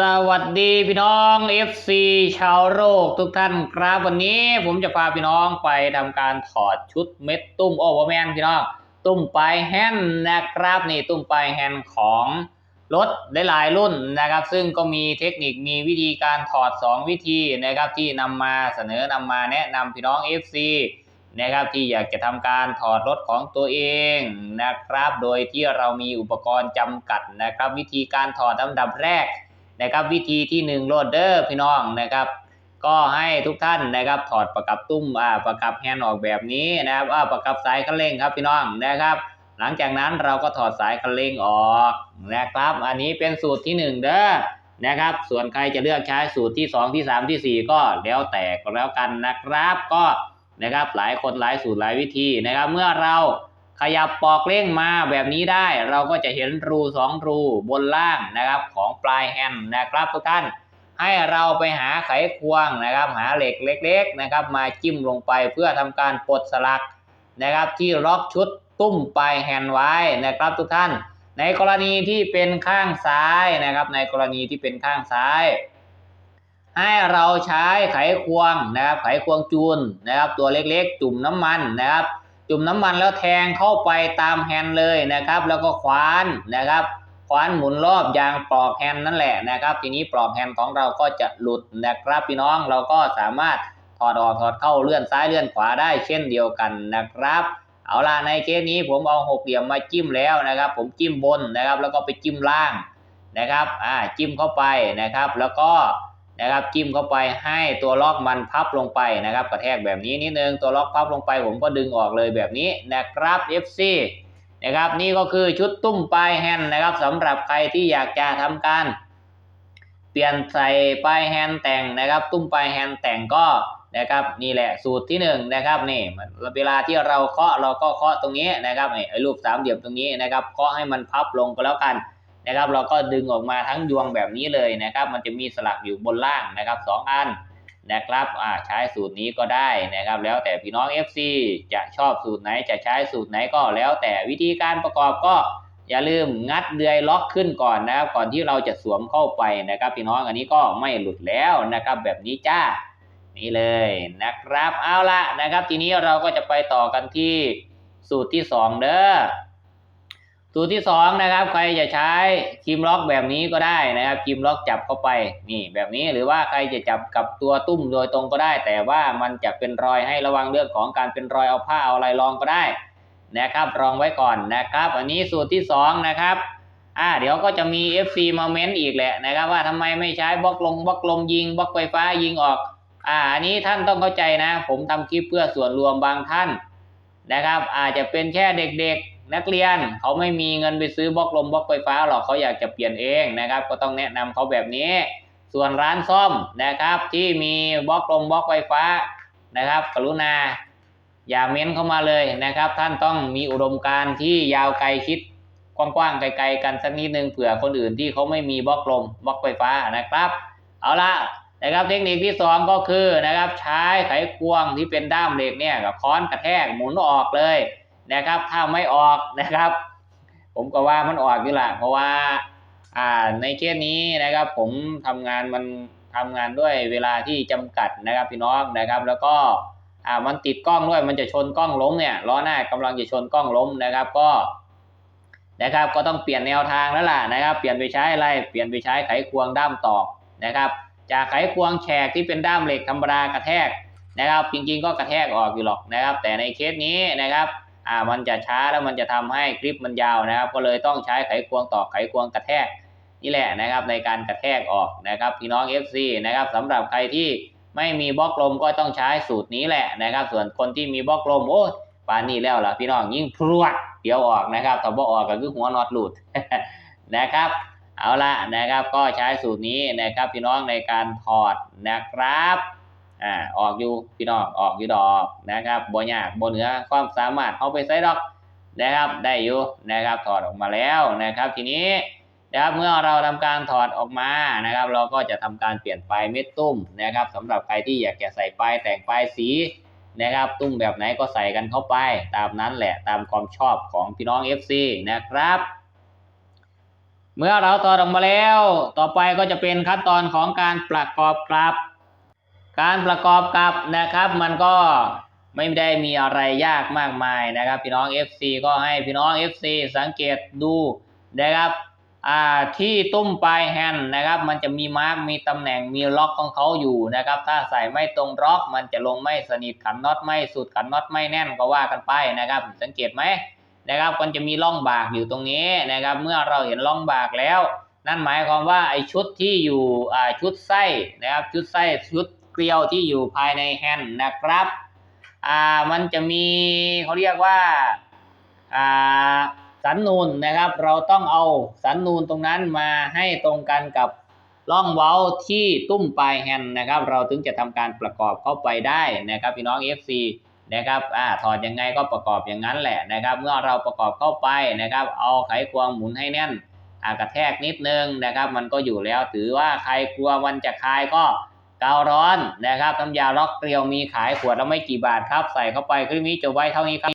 สวัสดีพี่น้อง FC ชาวโลกทุกท่านครับวันนี้ผมจะพาพี่น้องไปทำการถอดชุดเม็ดตุ้มโอเวอร์แมนพี่น้อง ตุ้มปลายแฮนด์นะครับนี่ตุ้มปลายแฮนด์ของรถหลายรุ่นนะครับ ซึ่งก็มีเทคนิคมีวิธีการถอด 2 วิธีนะครับที่นำมาเสนอนำมาแนะนำพี่น้อง FC นะครับที่อยากจะทำการถอดรถของตัวเองนะครับ โดยที่เรามีอุปกรณ์จำกัดนะครับ วิธีการถอดลำดับแรก นะครับวิธีที่หนึ่งโหลดเดอร์พี่น้องนะครับ ก็ให้ทุกท่านนะครับถอดประกับตุ้มอ่าประกับแฮนด์ออกแบบนี้นะครับอ่าประกับสายคันเร่งครับพี่น้องนะครับ หลังจากนั้นเราก็ถอดสายคันเร่งออกนะครับ อันนี้เป็นสูตรที่หนึ่งเด้อนะครับ ส่วนใครจะเลือกใช้สูตรที่สองที่สามที่สี่ก็แล้วแต่ก็แล้วกันนะครับ ก็นะครับหลายคนหลายสูตรหลายวิธีนะครับ เมื่อเรา ขยับปอกเร่งมาแบบนี้ได้ เราก็จะเห็นรูสองรูบนล่างนะครับของปลายแฮนด์นะครับทุกท่าน ให้เราไปหาไขควงนะครับ หาเหล็กเล็ก ๆ นะครับ มาจิ้มลงไปเพื่อทำการปลดสลักนะครับ ที่ล็อกชุดตุ้มปลายแฮนด์ไว้นะครับทุกท่าน ในกรณีที่เป็นข้างซ้ายนะครับ ในกรณีที่เป็นข้างซ้าย ให้เราใช้ไขควงนะครับ ไขควงจูนนะครับ ตัวเล็กๆ จุ่มน้ำมันนะครับ จุ่มน้ำมันแล้วแทงเข้าไปตามแฮนด์เลยนะครับ แล้วก็คว้านนะครับคว้านหมุนรอบยางปลอกแฮนด์นั่นแหละนะครับ ทีนี้ปลอกแฮนด์ของเราก็จะหลุดนะครับพี่น้องเราก็สามารถถอดออกถอดเข้าเลื่อนซ้ายเลื่อนขวาได้เช่นเดียวกันนะครับ เอาล่ะในเคสนี้ผมเอาหกเหลี่ยมมาจิ้มแล้วนะครับ ผมจิ้มบนนะครับ แล้วก็ไปจิ้มล่างนะครับอ่าจิ้มเข้าไปนะครับ แล้วก็ นะครับจิ้มเข้าไปให้ตัวล็อกมันพับลงไปนะครับกระแทกแบบนี้นิดนึงตัวล็อกพับลงไป ผมก็ดึงออกเลยแบบนี้นะครับ FC นะครับนี่ก็คือชุดตุ้มปลายแฮนด์นะครับสำหรับใครที่อยากจะทำการ เปลี่ยนใส่ปลายแฮนด์แต่งนะครับ ตุ้มปลายแฮนด์แต่งก็นะครับนี่แหละสูตรที่หนึ่งนะครับนี่เวลาที่เราเคาะเราก็เคาะตรงนี้นะครับไอ้รูปสามเหลี่ยมตรงนี้นะครับเคาะให้มันพับลงก็แล้วกัน นะครับ เราก็ดึงออกมาทั้งยวงแบบนี้เลยนะครับ มันจะมีสลักอยู่บนล่างนะครับสองอันนะครับใช้สูตรนี้ก็ได้นะครับ แล้วแต่พี่น้อง FC จะชอบสูตรไหนจะใช้สูตรไหนก็แล้วแต่วิธีการประกอบก็อย่าลืมงัดเดือยล็อกขึ้นก่อนนะครับ ก่อนที่เราจะสวมเข้าไปนะครับ พี่น้องอันนี้ก็ไม่หลุดแล้วนะครับ แบบนี้จ้านี่เลยนะครับเอาละนะครับ ทีนี้เราก็จะไปต่อกันที่สูตรที่สองเด้อ สูตรที่สองนะครับใครจะใช้คีมล็อกแบบนี้ก็ได้นะครับคีมล็อกจับเข้าไปนี่แบบนี้หรือว่าใครจะจับกับตัวตุ้มโดยตรงก็ได้ แต่ว่ามันจะเป็นรอยให้ระวังเรื่องของการเป็นรอยเอาผ้าเอาอะไรรองก็ได้นะครับรองไว้ก่อนนะครับ อันนี้สูตรที่สองนะครับอ่าเดี๋ยวก็จะมี FC มาเมนต์อีกแหละนะครับ ว่าทำไมไม่ใช้บล็อกลงบล็อกลมยิงบล็อกไฟฟ้ายิงออกอ่าอันนี้ท่านต้องเข้าใจนะ ผมทำคลิปเพื่อส่วนรวมบางท่านนะครับ อาจจะเป็นแค่เด็กๆ นักเรียนเขาไม่มีเงินไปซื้อบล็อกลมบล็อกไฟฟ้าหรอกเขาอยากจะเปลี่ยนเองนะครับ ก็ต้องแนะนำเขาแบบนี้ ส่วนร้านซ่อมนะครับ ที่มีบล็อกลมบล็อกไฟฟ้านะครับ กรุณาอย่าเม้นเข้ามาเลยนะครับ ท่านต้องมีอุดมการณ์ที่ยาวไกลคิดกว้างๆไกลๆกันสักนิดนึงเผื่อคนอื่นที่เขาไม่มีบล็อกลมบล็อกไฟฟ้านะครับ เอาละนะครับเทคนิคที่สองก็คือนะครับใช้ไขควงที่เป็นด้ามเหล็กเนี่ยกับค้อนกระแทกหมุนออกเลย นะครับ ถ้าไม่ออกนะครับ ผมก็ว่ามันออกอยู่ละเพราะว่าอ่าในเคสนี้นะครับผมทำงานมันทำงานด้วยเวลาที่จำกัดนะครับพี่น้องนะครับ แล้วก็อ่ามันติดกล้องด้วยมันจะชนกล้องล้มเนี่ยล้อหน้ากำลังจะชนกล้องล้มนะครับก็นะครับก็ต้องเปลี่ยนแนวทางแล้วล่ะนะครับ เปลี่ยนไปใช้อะไรเปลี่ยนไปใช้ไขควงด้ามตอกนะครับ จากไขควงแฉกที่เป็นด้ามเหล็กธรรมดากระแทกนะครับ จริงๆก็กระแทกออกอยู่หรอกนะครับ แต่ในเคสนี้นะครับ อ่ามันจะช้าแล้วมันจะทำให้คลิปมันยาวนะครับ ก็เลยต้องใช้ไขควงตอกไขควงกระแทกนี่แหละนะครับในการกระแทกออกนะครับพี่น้อง FC นะครับสำหรับใครที่ไม่มีบล็อกลมก็ต้องใช้สูตรนี้แหละนะครับ ส่วนคนที่มีบล็อกลมโอ้ปานนี้แล้วล่ะพี่น้องยิ่งพรวดเดี๋ยวออกนะครับถ้าบ่ออกก็คือหัวน็อตหลุดนะครับ เอาละนะครับก็ใช้สูตรนี้นะครับพี่น้องในการถอดนะครับ อ่าออกอยู่พี่น้องออกอยู่ดอกนะครับบ่ยากบ่เหนือความสามารถเอาไปใส่ดอกนะครับได้อยู่นะครับถอดออกมาแล้วนะครับ ทีนี้นะครับเมื่อเราทำการถอดออกมานะครับ เราก็จะทำการเปลี่ยนปลายเม็ดตุ้มนะครับสำหรับใครที่อยากจะใส่ปลายแต่งปลายสีนะครับ ตุ้มแบบไหนก็ใส่กันเข้าไป ตามนั้นแหละตามความชอบของพี่น้อง FC นะครับเมื่อเราถอดออกมาแล้ว ต่อไปก็จะเป็นขั้นตอนของการประกอบกลับ การประกอบกลับนะครับ มันก็ไม่ได้มีอะไรยากมากมายนะครับ พี่น้อง FC ก็ให้พี่น้อง FC สังเกตดูนะครับที่ตุ้มปลายแฮนด์นะครับ มันจะมีมาร์กมีตำแหน่งมีล็อกของเขาอยู่นะครับ ถ้าใส่ไม่ตรงล็อก มันจะลงไม่สนิทขันน็อตไม่สุดขันน็อตไม่แน่นก็ว่ากันไปนะครับ สังเกตไหมนะครับมันจะมีร่องบากอยู่ตรงนี้นะครับ เมื่อเราเห็นร่องบากแล้ว นั่นหมายความว่าไอ้ชุดที่อยู่ชุดไส้นะครับ ชุดไส้ชุด เกลียวที่อยู่ภายในแฮนด์นะครับอ่ามันจะมีเขาเรียกว่าอ่าสันนูนนะครับ เราต้องเอาสันนูนตรงนั้นมาให้ตรงกันกับร่องเว้าที่ตุ้มปลายแฮนด์นะครับ เราถึงจะทำการประกอบเข้าไปได้นะครับพี่น้อง FC นะครับอ่าถอดยังไงก็ประกอบอย่างนั้นแหละนะครับ เมื่อเราประกอบเข้าไปนะครับ เอาไขควงหมุนให้แน่นอากระแทกนิดนึงนะครับ มันก็อยู่แล้วถือว่าใครกลัวมันจะคลายก็ กาวร้อนนะครับน้ำยาล็อกเกลียวมีขายขวดละไม่กี่บาทครับ ใส่เข้าไปคลิปนี้จบไว้เท่านี้ครับ